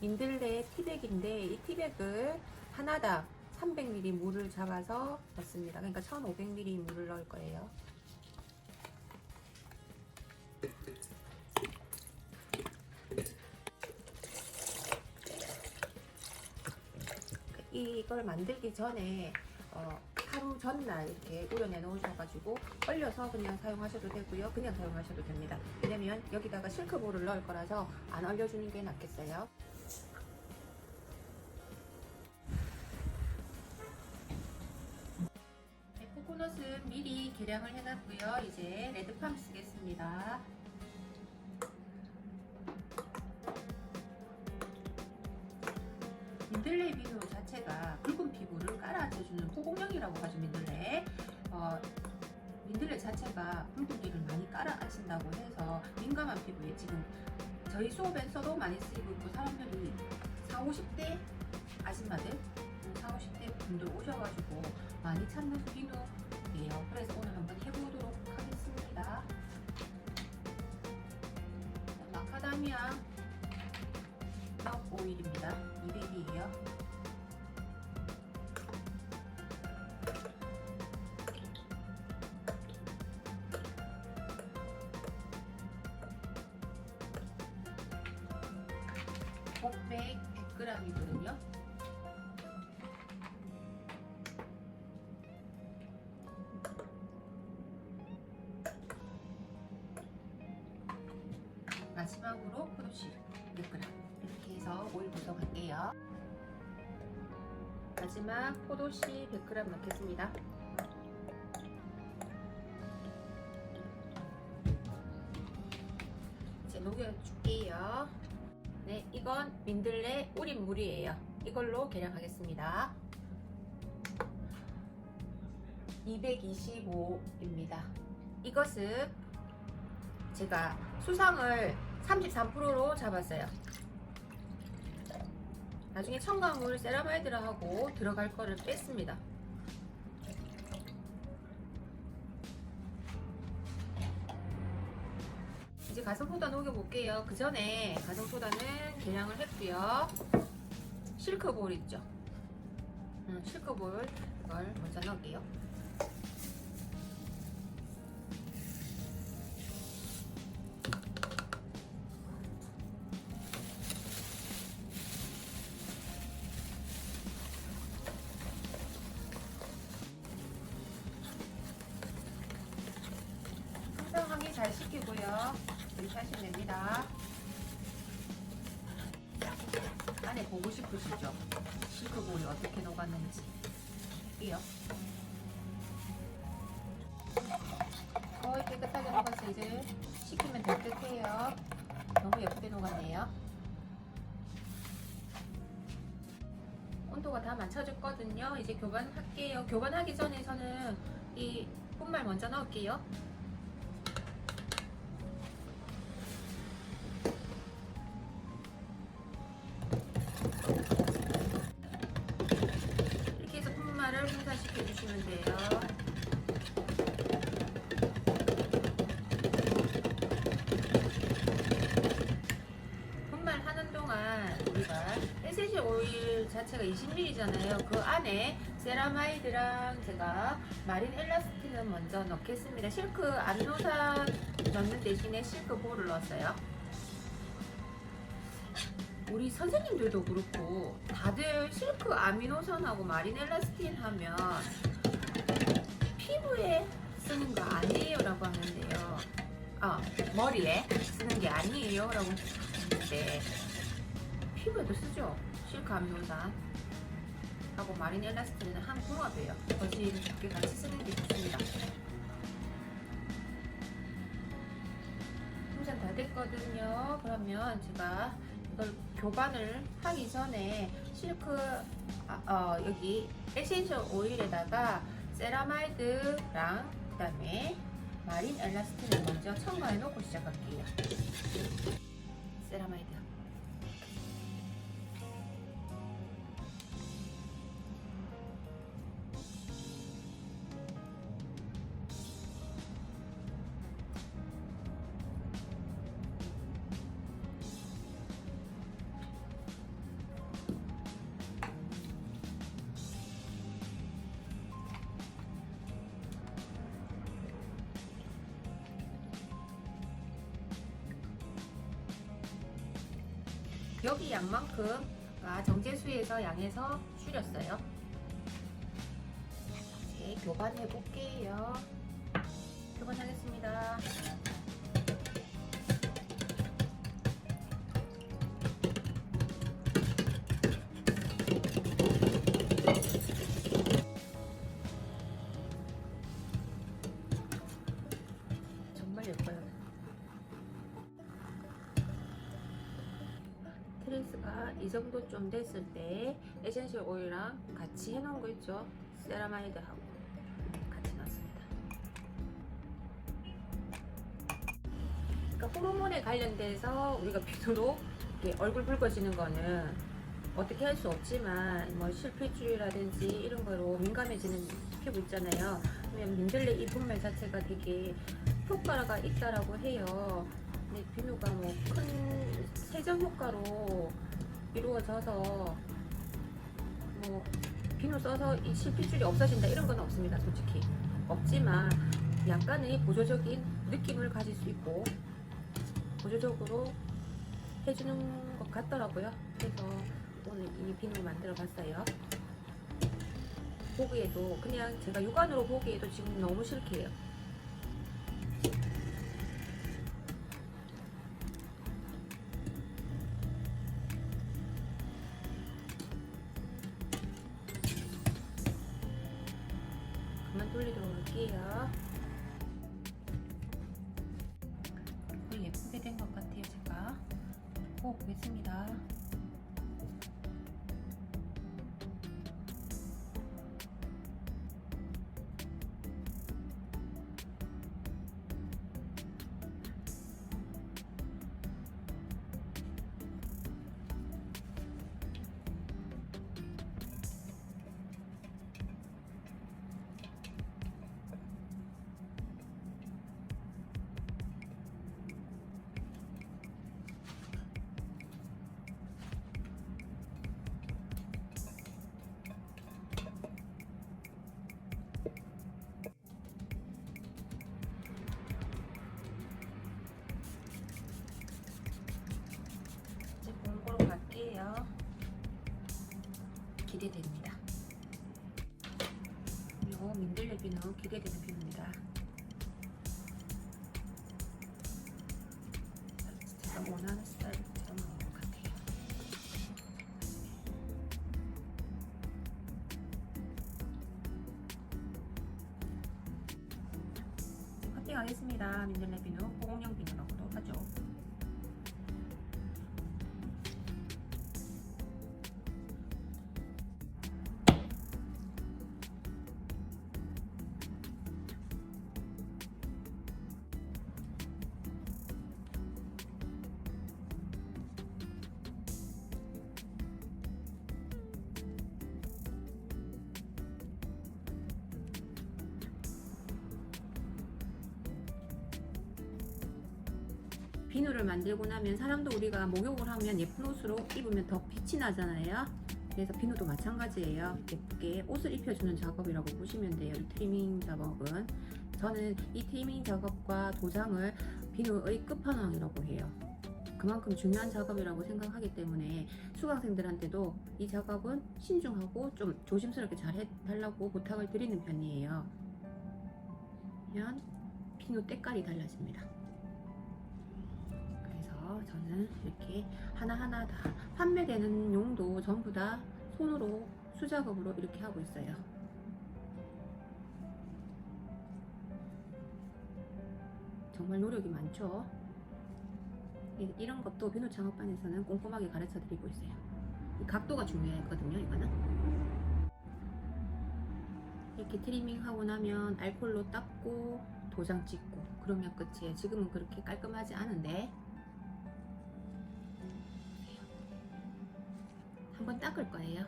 민들레 티백인데 이 티백을 하나당 300ml 물을 잡아서 넣습니다. 그러니까 1500ml 물을 넣을 거예요. 이걸 만들기 전에 어, 하루 전날 이렇게 우려내 놓으셔가지고 얼려서 그냥 사용하셔도 되고요. 그냥 사용하셔도 됩니다. 왜냐면 여기다가 실크볼을 넣을 거라서 안 얼려주는 게 낫겠어요. 미리 계량을 해놨고요. 이제 레드팜 쓰겠습니다. 민들레 비누 자체가 붉은 피부를 깔아앉혀주는 포공력이라고 하죠 민들레 어, 민들레 자체가 붉은기를 많이 깔아앉힌다고 해서 민감한 피부에 지금 저희 수업에서도 많이 쓰이고 있고 사람들이 4, 50대 아줌마들 4, 50대 분들 오셔가지고 많이 찾는 비누 예요 그래서 오늘 한번 해보도록 하겠습니다 마카다미아 막 오일입니다. 200이에요. 곱백 100g이거든요. 마지막으로 포도씨 100g 이렇게 해서 오일 구성할게요. 마지막 포도씨 100g 넣겠습니다. 이제 녹여줄게요. 네, 이건 민들레 우린 물이에요. 이걸로 계량하겠습니다. 225입니다. 이것은 제가 수상을 33%로 잡았어요. 나중에 첨가물 세라마이드라하고 들어갈 거를 뺐습니다. 이제 가성소다 녹여볼게요. 그 전에 가성소다는 계량을 했고요. 실크볼 있죠? 음, 실크볼 이걸 먼저 넣을게요. 하시면 됩니다. 안에 보고 싶으시죠? 실크볼이 어떻게 녹았는지. 이요. 거의 깨끗하게 녹았어. 이제 식히면 될 듯해요. 너무 예쁘게 녹았네요. 온도가 다 맞춰졌거든요. 이제 교반할게요. 교반하기 전에 저는 이 분말 먼저 넣을게요. 자체가 20ml잖아요. 그 안에 세라마이드랑 제가 마린 엘라스틴을 먼저 넣겠습니다. 실크 아미노산 넣는 대신에 실크 볼을 넣었어요. 우리 선생님들도 그렇고 다들 실크 아미노산하고 마린 엘라스틴 하면 피부에 쓰는 거 아니에요 라고 하는데요 아 머리에 쓰는 게 아니에요 라고 하는데 피부에도 쓰죠 실크 아미노산 하고 마린 엘라스틴은 한 궁합이에요 거진 이렇게 같이 쓰는 게 좋습니다 풍선 다 됐거든요 그러면 제가 이걸 교반을 하기 전에 실크 아, 어, 여기 에센셜 오일에다가 세라마이드랑 그 다음에 마린 엘라스틴을 먼저 첨가해 놓고 시작할게요. 세라마이드. 여기 양만큼 아까 정제수에서 양에서 줄였어요. 이제 교반해 볼게요. 교반하겠습니다. 정도 좀 됐을 때 에센셜 오일이랑 같이 해놓은 거 있죠? 세라마이드하고 같이 넣습니다. 그러니까 호르몬에 관련돼서 우리가 이렇게 얼굴 붉어지는 거는 어떻게 할 수 없지만 뭐 실핏줄이라든지 이런 거로 민감해지는 피부 있잖아요. 그러면 민들레 이 분말 자체가 되게 효과가 있다라고 해요. 근데 비누가 뭐 큰 세정 효과로 이루어져서 뭐 비누 써서 이 실핏줄이 없어진다 이런 건 없습니다. 솔직히 없지만 약간의 보조적인 느낌을 가질 수 있고 보조적으로 해주는 것 같더라고요. 그래서 오늘 이 비누 만들어 봤어요. 보기에도 그냥 제가 육안으로 보기에도 지금 너무 실해요. 된 것 같아요, 제가. 꼭 보겠습니다. 기대됩니다. 그리고 민들레 비누 기대되는 비누입니다. 제가 원하는 스타일처럼 나온 것 같아요. 커팅하겠습니다. 민들레 비누, 비누를 만들고 나면 사람도 우리가 목욕을 하면 예쁜 옷으로 입으면 더 빛이 나잖아요. 그래서 비누도 마찬가지예요. 예쁘게 옷을 입혀주는 작업이라고 보시면 돼요. 이 트리밍 작업은 저는 이 트리밍 작업과 도장을 비누의 끝판왕이라고 해요. 그만큼 중요한 작업이라고 생각하기 때문에 수강생들한테도 이 작업은 신중하고 좀 조심스럽게 잘 해달라고 부탁을 드리는 편이에요. 그러면 비누 때깔이 달라집니다. 저는 이렇게 하나하나 다 판매되는 용도 전부 다 손으로 수작업으로 이렇게 하고 있어요. 정말 노력이 많죠. 이- 이런 것도 비누 창업반에서는 꼼꼼하게 가르쳐 드리고 있어요. 이 각도가 중요하거든요, 이거는. 이렇게 트리밍 하고 나면 알콜로 닦고 도장 찍고 그러면 끝이에요. 지금은 그렇게 깔끔하지 않은데 한번 닦을 거예요.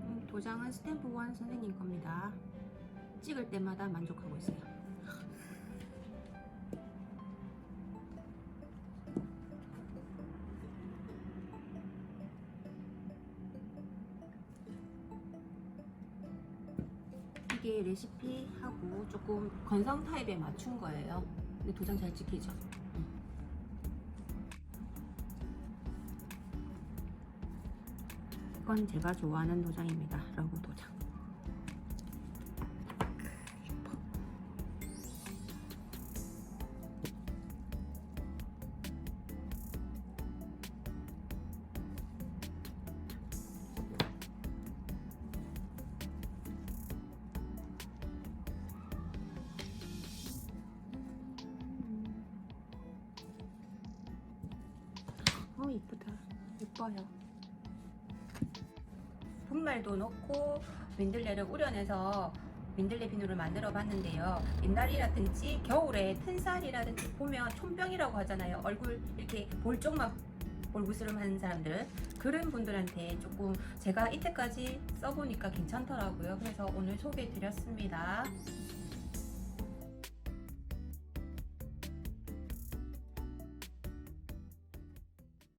음, 도장은 스탬프 원 선생님 겁니다. 찍을 때마다 만족하고 있어요. 이게 레시피하고 조금 건성 타입에 맞춘 거예요. 근데 도장 잘 찍히죠? 무조건 제가 좋아하는 도장입니다. 러브 도장. 어 이쁘다. 예뻐요. 분말도 넣고 민들레를 우려내서 민들레 비누를 만들어 봤는데요. 옛날이라든지 겨울에 튼살이라든지 보면 촌병이라고 하잖아요. 얼굴 이렇게 볼 쪽만 볼구스름 하는 사람들 그런 분들한테 조금 제가 이때까지 써보니까 괜찮더라고요. 그래서 오늘 소개해 드렸습니다.